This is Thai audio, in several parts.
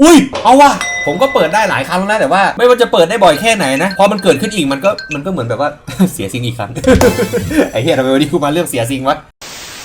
อุ้ย เอาว่ะ ผมก็เปิดได้หลายครั้งแล้วนะแต่ว่า ไม่ว่าจะเปิดได้บ่อยแค่ไหนนะ พอมันเกิดขึ้นอีกมันก็มันก็เหมือนแบบว่า เสียสิ่งอีกครั้ง ไอ้เหี้ยทำไมวันนี้กูมาเรื่องเสียสิ่งวะ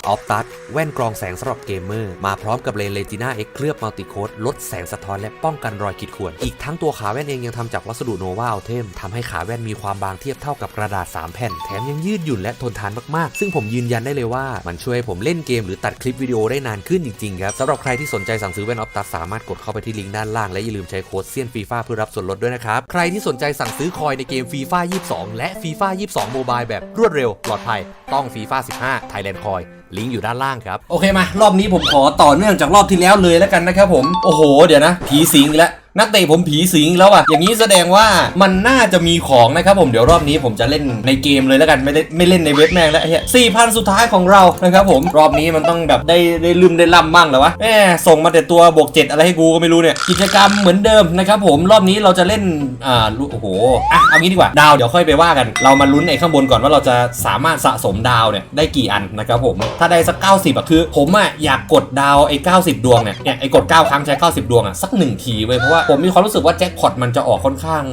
ออฟตัดแว่นกรองแสงสำหรับเกมเมอร์ มาพร้อมกับเลนเลจิน่าเอ็กเคลือบมัลติโคดลดแสงสะท้อนและป้องกันรอยขีดข่วน อีกทั้งตัวขาแว่นเองยังทำจากวัสดุโนวาอัลเทมทำให้ขาแว่นมีความบางเทียบเท่ากับกระดาษ 3 แผ่น แถมยังยืดหยุ่นและทนทานมากๆ ซึ่งผมยืนยันได้เลยว่า มันช่วยให้ผมเล่นเกมหรือตัดคลิปวิดีโอได้นานขึ้นจริงๆครับสำหรับใครที่สนใจสั่งซื้อแว่นออฟตัดสามารถกดเข้าไปที่ลิงก์ด้านล่างและอย่าลืมใช้โค้ดเซียนฟีฟ่าเพื่อรับส่วนลดด้วยนะครับใครที่สนใจสั่งซื้อคอยในเกมฟีฟ่า22 และฟีฟ่า22โมบายแบบรวดเร็วปลอดภัยต้องฟีฟ่า15 Thailand Coin ลิงก์อยู่ด้านล่างครับ โอเคมารอบนี้ผมขอต่อเนื่องจากรอบที่แล้วเลยแล้วกันนะครับผม โอ้โห เดี๋ยวนะ ผีสิงแล้วนักเตะผมผีสิงแล้วอะอย่างนี้แสดงว่ามันน่าจะมีของนะครับผมเดี๋ยวรอบนี้ผมจะเล่นในเกมเลยแล้วกันไม่ได้ไม่เล่นในเว็บแม่งแล้วไอ้เฮียสี่พันสุดท้ายของเรานะครับผมรอบนี้มันต้องแบบได้ได้ลืมได้ล่ำบ้างเหรอวะแหมส่งมาแต่ตัวบวกเจ็ดอะไรให้กูก็ไม่รู้เนี่ยกิจกรรมเหมือนเดิมนะครับผมรอบนี้เราจะเล่นอ่าโอ้โหอะเอางี้ดีกว่าดาวเดี๋ยวค่อยไปว่ากัน เรามาลุ้นไอ้ข้างบนก่อนว่าเราจะสามารถสะสมดาวเนี่ยได้กี่อันนะครับผมถ้าได้สัก 90อะคือ ผมอะอยากกดดาวไอ้90 ดวงเนี่ยเนี่ยไอ้กด 9 ครั้งใช้ 90 ดวงอะสักหนึ่งทีเว้ยเพราะว่าผมมีความรู้สึกว่าแจ็คพอตมันจะออกค่อนข้าง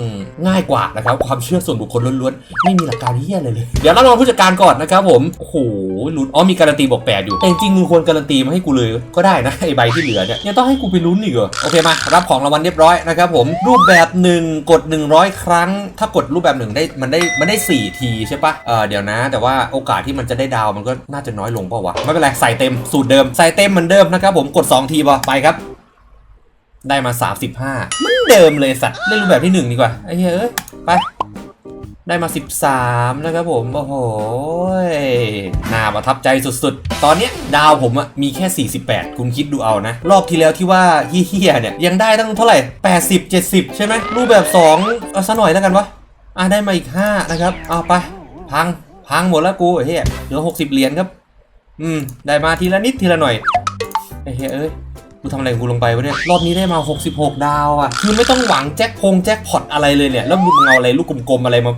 ง่ายกว่านะครับความเชื่อส่วนบุคคลล้วนๆไม่มีหลักการที่อะไรเลย เดี๋ยวเราลองผู้จัดการก่อนนะครับผมโอ้โหลุ้นอ๋อมีการันตีบวกแปดอยู่แต่จริงมึงควรการันตีมาให้กูเลยก็ได้นะไอใบที่เหลือเนี่ยยังต้องให้กูไปลุ้นอีกเหรอโอเคมารับของรางวัลเรียบร้อยนะครับผมรูปแบบหนึ่งกด 100 ครั้ง ถ้ากดรูปแบบหนึ่งได้มันได้มันได้ 4 ทีใช่ปะเออเดี๋ยวนะ แต่ว่าโอกาสที่มันจะได้ดาวมันก็น่าจะน้อยลงเปล่าวะไม่เป็นไรใส่เต็มสูตรเดิมใส่เต็มเหมือนเดิมนะครับผมกด 2 ทีพอไปครับ ได้มา 35เหมือนเดิมเลยสัตว์เล่นรูปแบบที่ 1 ดีกว่าไอ้เหี้ยเอ้ยไป ได้มา 13นะครับผม โอ้โหน่าประทับใจสุดๆ ตอนนี้ดาวผมอะมีแค่ 48 คุณคิดดูเอานะ รอบที่แล้วที่ว่าเฮี้ยเนี่ย ยังได้ตั้งเท่าไหร่ 80 70 ใช่ไหมรูปแบบ 2 เอาซะหน่อยแล้วกันวะอะได้มาอีก 5 นะครับ เอาไป พังพังหมดแล้วกูไอ้เหี้ยเหลือ 60 เหรียญครับ อืม ได้มาทีละนิดทีละหน่อยไอ้เหี้ยเอ้ย ทำอะไรงกูลงไปวะเนี่ย รอบนี้ได้มา 66 ดาวอะ คือไม่ต้องหวังแจ็คพงแจ็คพอตอะไรเลยเนี่ย แล้วมึงเอาอะไรลูกกลมๆอะไรมา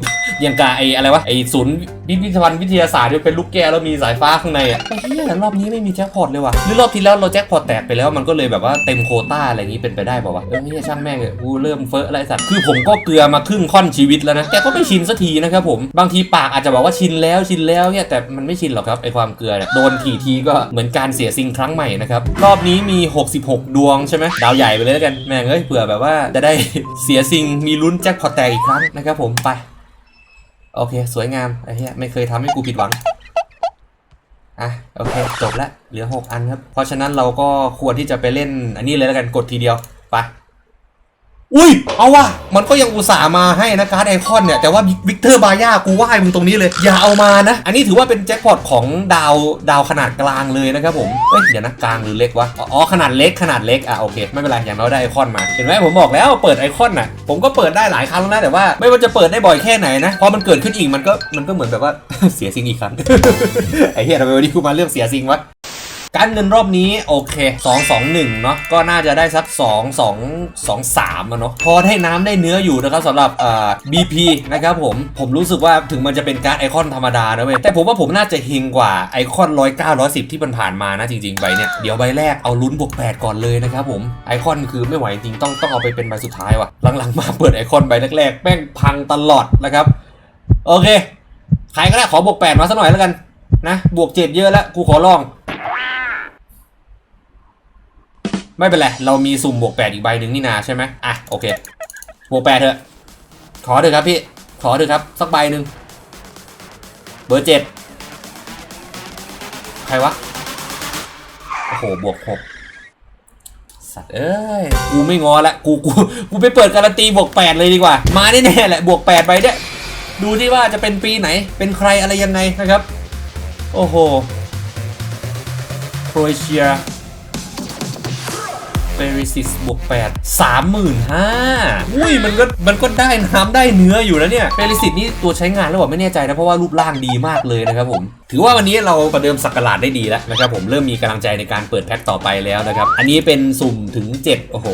ย่างกาไออะไรวะไอศูนย์พิพิธภัณฑ์วิทยาศาสตร์ที่เป็นลูกแก้วแล้วมีสายฟ้าข้างในอะไอ้เหี้ยรอบนี้ไม่มีแจ็คพอตเลยว่ะหรือรอบที่แล้วเราแจ็คพอตแตกไปแล้วมันก็เลยแบบว่าเต็มโคต้าอะไรอย่างนี้เป็นไปได้ป่าวะเออนี่ช่างแม่งเลยกูเริ่มเฟ้ออะไรสัตว์คือผมก็เกลือมาครึ่งค่อนชีวิตแล้วนะแต่ก็ไม่ชินสักทีนะครับผมบางทีปากอาจจะบอกว่าชินแล้วชินแล้วเนี่ยแต่มันไม่ชินหรอกครับไอความเกลือเนี่ยโดนทีทีก็เหมือนการเสียซิงครั้งใหม่นะครับรอบนี้มี 66 ดวงใช่ไหมดาวใหญ่ไปเลยแล้วกันแม่งเอ้ยเผื่อแบบว่าจะได้เสียซิงมีลุ้นแจ็คพอตแตกอีกครั้งนะครับผมไป โอเค สวยงามไอ้เหี้ยไม่เคยทำให้กูผิดหวัง อะ โอเค จบละเหลือ 6 อันครับ เพราะฉะนั้นเราก็ควรที่จะไปเล่นอันนี้เลยแล้วกันกดทีเดียว ไป อุ้ย เอาว่ะ มันก็ยังอุตส่าห์มาให้นะการ์ดไอคอนเนี่ย แต่ว่าวิกเตอร์บาย่ากูไหว้มึงตรงนี้เลย อย่าเอามานะ อันนี้ถือว่าเป็นแจ็คพอตของดาวดาวขนาดกลางเลยนะครับผม เอ้ย เดี๋ยวนะ กลางหรือเล็กวะ อ๋อ ขนาดเล็กขนาดเล็ก อะ โอเค ไม่เป็นไร อย่างน้อยได้ไอคอนมา เห็นไหมผมบอกแล้วเปิดไอคอนน่ะ ผมก็เปิดได้หลายครั้งแล้วนะ แต่ว่าไม่ว่าจะเปิดได้บ่อยแค่ไหนนะ พอมันเกิดขึ้นอีกมันก็มันก็เหมือนแบบว่าเสียซิงอีกครั้ง ไอ้เหี้ยทำไมวันนี้กูมาเรื่องเสียซิงวะ การเงินรอบนี้โอเค 2 2 1 เนาะก็น่าจะได้สัก 2 2 2 3อะเนาะพอได้น้ำได้เนื้ออยู่นะครับสำหรับอ่า BP นะครับผมผมรู้สึกว่าถึงมันจะเป็นการไอคอนธรรมดานะเว้ยแต่ผมว่าผมน่าจะเฮงกว่าไอคอน 109 110 ที่มันผ่านมานะจริงๆใบเนี่ยเดี๋ยวใบแรกเอาลุ้นบวก8ก่อนเลยนะครับผมไอคอนคือไม่ไหวจริงต้องต้องเอาไปเป็นใบสุดท้ายว่ะหลังๆมาเปิดไอคอนใบแรกๆแม่งพังตลอดนะครับโอเคใครก็ได้ขอบวก8มาสักหน่อยแล้วกันนะบวก 7 เยอะแล้วกูขอลอง ไม่เป็นไร เรามีสุ่มบวกแปดอีกใบหนึ่งนี่นาใช่ไหมอะโอเค บวกแปดเถอะ ขอเถอะครับพี่ ขอเถอะครับ สักใบหนึ่งเบอร์เจ็ดใครวะ โอ้โห บวกหกสัตว์เอ้ย กูไม่งอละ กู กู กูไปเปิดการันตีบวกแปดเลยดีกว่า มาแน่ๆแหละ บวกแปดใบเนี่ยดูที่ว่าจะเป็นปีไหน เป็นใครอะไรยังไงนะครับ โอ้โห โครเอเชีย เปริซิสบวก8 35,000อุ้ยมันก็มันก็ได้น้ำได้เนื้ออยู่แล้วเนี่ยเปริซิสนี่ตัวใช้งานแล้วบอกไม่แน่ใจนะ เพราะว่ารูปร่างดีมากเลยนะครับผมถือว่าวันนี้เราประเดิมสักการาดได้ดีแล้วนะครับผมเริ่มมีกำลังใจในการเปิดแพ็คต่อไปแล้วนะครับ อันนี้เป็นสุ่มถึง 7 โอ้โห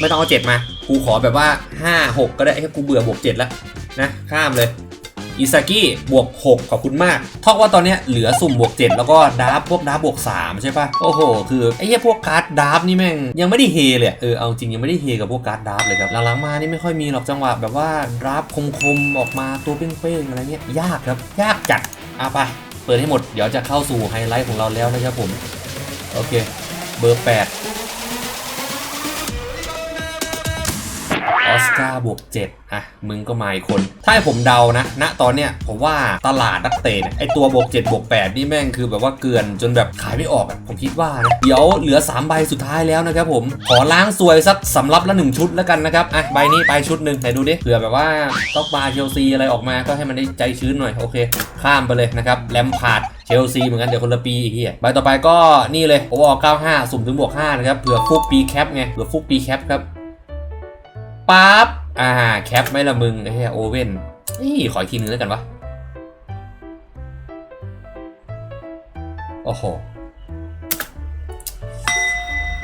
ไม่ต้องเอา 7 มา กูขอแบบว่า 5 6 ก็ได้ให้กูเบื่อบวก7แล้วนะ ข้ามเลย อิซากิบวก 6 ขอบคุณมากเท่ากับว่าตอนเนี้ยเหลือสุ่มบวก 7 แล้วก็ดาร์ฟพวกดาร์ฟบวก 3 ใช่ปะโอ้โห คือไอ้เหี้ยพวกการ์ดดาร์ฟนี่แม่งยังไม่ได้เฮเลยเออเอาจริงยังไม่ได้เฮกับพวกการ์ดดาร์ฟเลยครับหลังๆมานี่ไม่ค่อยมีหรอกจังหวะแบบว่าดาร์ฟคมๆออกมาตัวเป้งๆอะไรเงี้ยยากครับ ยากจัดอะไปเปิดให้หมดเดี๋ยวจะเข้าสู่ไฮไลท์ของเราแล้วนะครับผมโอเค เบอร์ 8 ออสการ์บวก7อะ มึงก็มาอีกคน ถ้าให้ผมเดานะ ณ ตอนเนี้ยผมว่าตลาดนักเตะเนี่ยไอตัวบวก7บวก8นี่แม่งคือแบบว่าเกลือนจนแบบขายไม่ออกอะผมคิดว่านะเดี๋ยวเหลือ 3 ใบสุดท้ายแล้วนะครับผม ขอล้างซวยสักสำรับละ1ชุดแล้วกันนะครับ อะ ใบนี้ไปชุดหนึ่งไหนดูดิเผื่อแบบว่าต้องมาเชลซีอะไรออกมาก็ให้มันได้ใจชื้นหน่อย โอเค ข้ามไปเลยนะครับแลมพาร์ดเชลซีเหมือนกันเดี๋ยวคนละปีอีกทีใบต่อไปก็นี่เลยโอวอ95 สุ่มถึงบวก5นะครับเผื่อฟุกปีแคปไงเผื่อฟุกปีแคปครับ ปั๊บ อ่า แคปไหม่ละมึงไอ้เหี้ยโอเว่นนี่ขออีกทีนึงแล้วกันวะ โอ้โห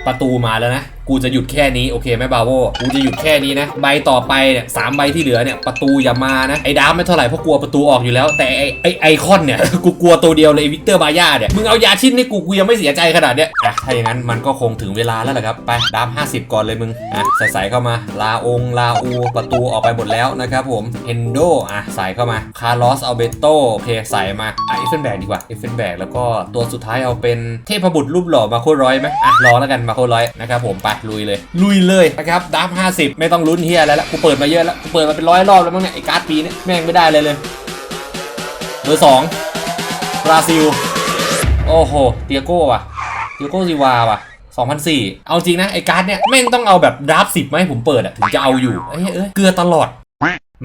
ประตูมาแล้วนะกูจะหยุดแค่นี้โอเคไหมบาโวกูจะหยุดแค่นี้นะ ใบต่อไปเนี่ยสามใบที่เหลือเนี่ยประตูอย่ามานะไอ้ดามไม่เท่าไหร่เพราะกลัวประตูออกอยู่แล้ว แต่ไอ้ไอ้ไอคอนเนี่ยกูกลัวตัวเดียวเลยวิกเตอร์บาย่าเนี่ยมึงเอายาชิ้นให้กูกูยังไม่เสียใจขนาดเนี้ยอะถ้าอย่างนั้นมันก็คงถึงเวลาแล้วแหละครับไปดาม50 ก่อนเลยมึงอะใส่ใส่เข้ามาลาองลาอูประตูออกไปหมดแล้วนะครับผมเฮนโดอะใส่เข้ามาคาร์ลอสอัลเบโตโอเคใส่มาอะเอฟเฟนแบกดีกว่าเอฟเฟนแบกแล้วก็ตัวสุดท้ายเอาเป็นเทพบุตรรูปหล่อมาโคร้อยไหมอะรอแล้วกันมาโคร้อยนะครับผมไปลุยเลย ลุยเลยนะครับดับ50ไม่ต้องลุ้นเฮียอะไรแล้วกูเปิดมาเยอะแล้วกูเปิดมาเป็นร้อยรอบแล้วมั้งเนี่ยไอ้การ์ดปีนี้แม่งไม่ได้เลยเลยเบอร์สองบราซิล โอ้โหเตียโก้ว่ะเตียโก้ซิวาว่ะ2004 เอาจริงนะ ไอ้การ์ดเนี่ยแม่งต้องเอาแบบดราฟสิบมาให้ผมเปิดอะถึงจะเอาอยู่เอ้ยเอ้ยเกลือตลอด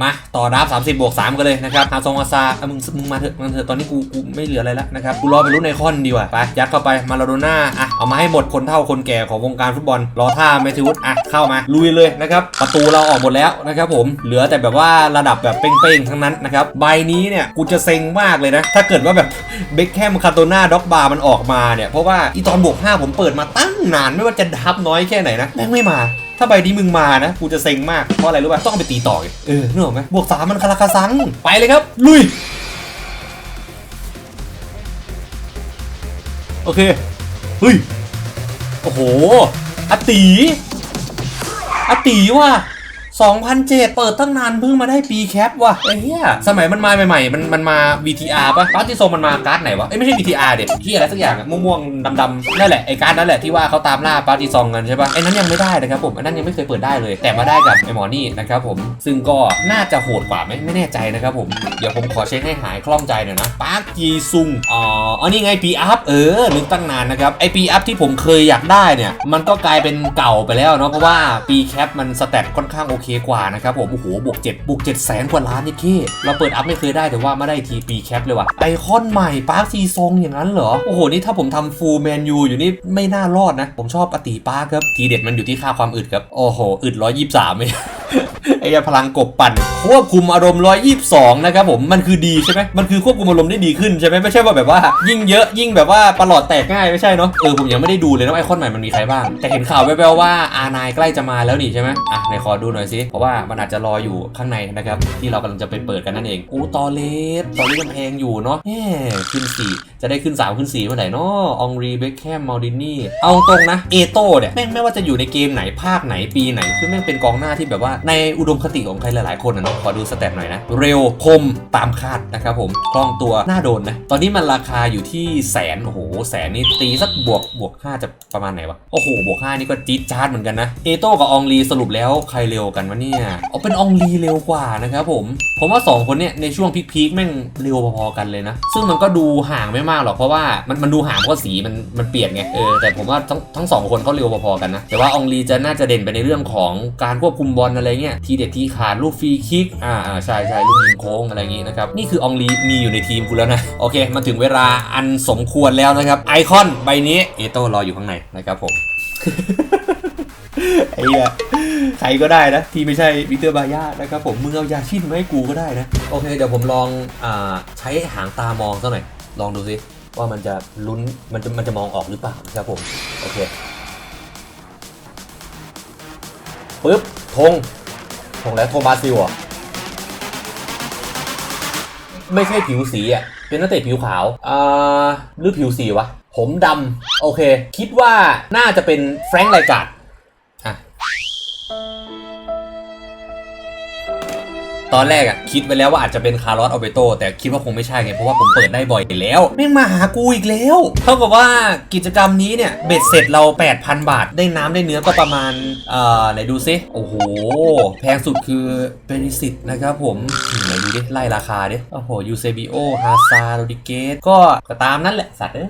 มาต่อดราฟ30บวก3กันเลยนะครับฮาซองอาซาอะมึงมึงมาเถอะมาเถอะตอนนี้กูกูไม่เหลืออะไรแล้วนะครับกูรอไปรุ่นไอคอนดีกว่าไปยัดเข้าไปมาลาโดน่าอะเอามาให้หมดคนเท่าคนแก่ของวงการฟุตบอล รอท่าเมทิวุฒอะเข้ามาลุยเลยนะครับประตูเราออกหมดแล้วนะครับผมเหลือแต่แบบว่าระดับแบบเป้งๆทั้งนั้นนะครับใบนี้เนี่ยกูจะเซ็งมากเลยนะถ้าเกิดว่าแบบเบคแฮมคาโตนาด็อกบาร์มันออกมาเนี่ยเพราะว่าอีตอนบวก5ผมเปิดมาตั้งนานไม่ว่าจะดับน้อยแค่ไหนนะแม่งไม่มา ถ้าใบนี้มึงมานะ กูจะเซ็งมาก เพราะอะไรรู้ป่ะ ต้องเอาไปตีต่อเออนึกออกไหมบวกสามมันคาราคาซัง ไปเลยครับ ลุย โอเค เฮ้ย โอ้โหอตีอตีว่ะ 2007 เปิดตั้งนานเพิ่งมาได้ปีแคปว่ะไอ้เหี้ยสมัยมันมาใหม่ๆ มันมันมา VTR ป่ะการ์ดที่ทรงมันมาการ์ดไหนวะเอ้ยไม่ใช่ VTR เด็ดที่อะไรสักอย่างอะม่วงๆดำๆนั่นแหละไอ้การ์ดนั่นแหละที่ว่าเขาตามล่าปาร์ตี้ซองกันใช่ป่ะไอ้นั้นยังไม่ได้นะครับผมไอ้นั้นยังไม่เคยเปิดได้เลย แต่มาได้กับไอ้หมอนี่นะครับผมซึ่งก็น่าจะโหดกว่าไหมไม่แน่ใจนะครับผมเดี๋ยวผมขอเช็คให้หายคล่องใจหน่อยนะปาร์คจีซุงอ๋ออันนี้ไงปีอัพเออนึกตั้งนานนะครับไอปีอัพที่ผมเคยอยากได้เนี่ยมันก็กลายเป็นเก่าไปแล้วเนาะเพราะว่าปีแคปมันสแตทค่อนข้างโอเคกว่านะครับผมโอ้โหบวกเจ็ดบวกเจ็ดแสนกว่าล้านนี่เค้เราเปิดอัพไม่เคยได้แต่ว่าไม่ได้ทีปีแคปเลยว่ะไอคอนใหม่ปาร์คซีซงอย่างนั้นเหรอโอ้โหนี่ถ้าผมทำฟูลแมนยูอยู่นี่ไม่น่ารอดนะ ผมชอบอติปาร์คครับทีเด็ดมันอยู่ที่ค่าความอึดครับโอ้โหอึดร้อยยี่สิบสามเอง ไอ้พลังกบปั่นควบคุมอารมณ์ 122 นะครับผมมันคือดีใช่ไหมมันคือควบคุมอารมณ์ได้ดีขึ้นใช่ไหมไม่ใช่ว่าแบบว่า ยิ่งเยอะยิ่งแบบว่าประหลอดแตกง่ายไม่ใช่เนาะเออผมยังไม่ได้ดูเลยนะไอคอนใหม่มันมีใครบ้าง แต่เห็นข่าวแว่วๆว่าอานายใกล้จะมาแล้วนี่ใช่ไหมอะไหนขอดูหน่อยสิเพราะว่ามันอาจจะรออยู่ข้างในนะครับที่เรากำลังจะไปเปิดกันนั่นเองอู้ตอเลสตอเลสยังแพงอยู่เนาะแหมขึ้น4จะได้ขึ้น3ขึ้น4เมื่อไหร่เนาะองรีเบคแคมมาดินี่เอาตรงนะเอโต้เนี่ยแม่งไม่ว่าจะอยู่ในเกมไหนภาคไหนปีไหนคือแม่งเป็นกองหน้าที่แบบว่าในอุดมคติของใครหลายๆ คนนะเนาะขอดูสเตตหน่อยนะ เร็วคมตามคาดนะครับผมคล่องตัวน่าโดนนะ ตอนนี้มันราคาอยู่ที่แสนโอ้โหแสนนี่ตีสักบวกบวก5จะประมาณไหนวะโอ้โหบวก5นี่ก็จี๊ดจ๊าดเหมือนกันนะเอโต้กับองลีสรุปแล้วใครเร็วกันวะเนี่ยเอาเป็นองลีเร็วกว่านะครับผมผมว่า 2 คนเนี่ยในช่วงพีคๆแม่งเร็วพอๆกันเลยนะ ซึ่งมันก็ดูห่างไม่มากหรอกเพราะว่ามันมันดูห่างเพราะสีมันมันเปลี่ยนไงเออแต่ผมว่าทั้งทั้งสองคนเขาเร็วพอๆกันนะแต่ว่าอองลีจะน่าจะเด่นไปในเรื่องของการควบคุมบอลอะไรเงี้ยทีเด็ดทีขาดลูกฟรีคิกอ่าใช่ใช่ลูกยิงโค้งอะไรอย่างงี้นะครับนี่คืออองลีมีอยู่ในทีมกูแล้วนะโอเคมาถึงเวลาอันสมควรแล้วนะครับ ไอคอนใบนี้เอโต้รออยู่ข้างในนะครับผมไอ้เหี้ยใครก็ได้นะ ที่ไม่ใช่วิเตอร์บายานะครับผมมึงเอายาชินมาให้กูก็ได้นะ โอเค เดี๋ยวผมลองอ่าใช้หางตามองสักหน่อย ลองดูสิว่ามันจะลุ้นมันจะมันจะมองออกหรือเปล่านะครับผม โอเคปึ๊บธง ธงแล้วโทบาซิลอะไม่ใช่ผิวสีอะ เป็นนักเตะผิวขาว อ่า หรือผิวสีวะ ผมดำ โอเค คิดว่าน่าจะเป็นแฟรงค์ไลการ์ด ตอนแรกอะคิดไว้แล้วว่าอาจจะเป็นคาร์ลอสอัลเบโตแต่คิดว่าคงไม่ใช่ไงเพราะว่าผมเปิดได้บ่อยแล้วแม่งมาหากูอีกแล้วเท่ากับว่ากิจกรรมนี้เนี่ยเบ็ดเสร็จเรา 8,000 บาท ได้น้ำได้เนื้อก็ประมาณเอ่อไหนดูซิโอ้โห แพงสุดคือเบนิสิตนะครับผมไหนดูดิไล่ราคาดิโอ้โหยูเซบิโอฮาซาโรดิเกสก็ก็ตามนั้นแหละสัตว์เอ้ย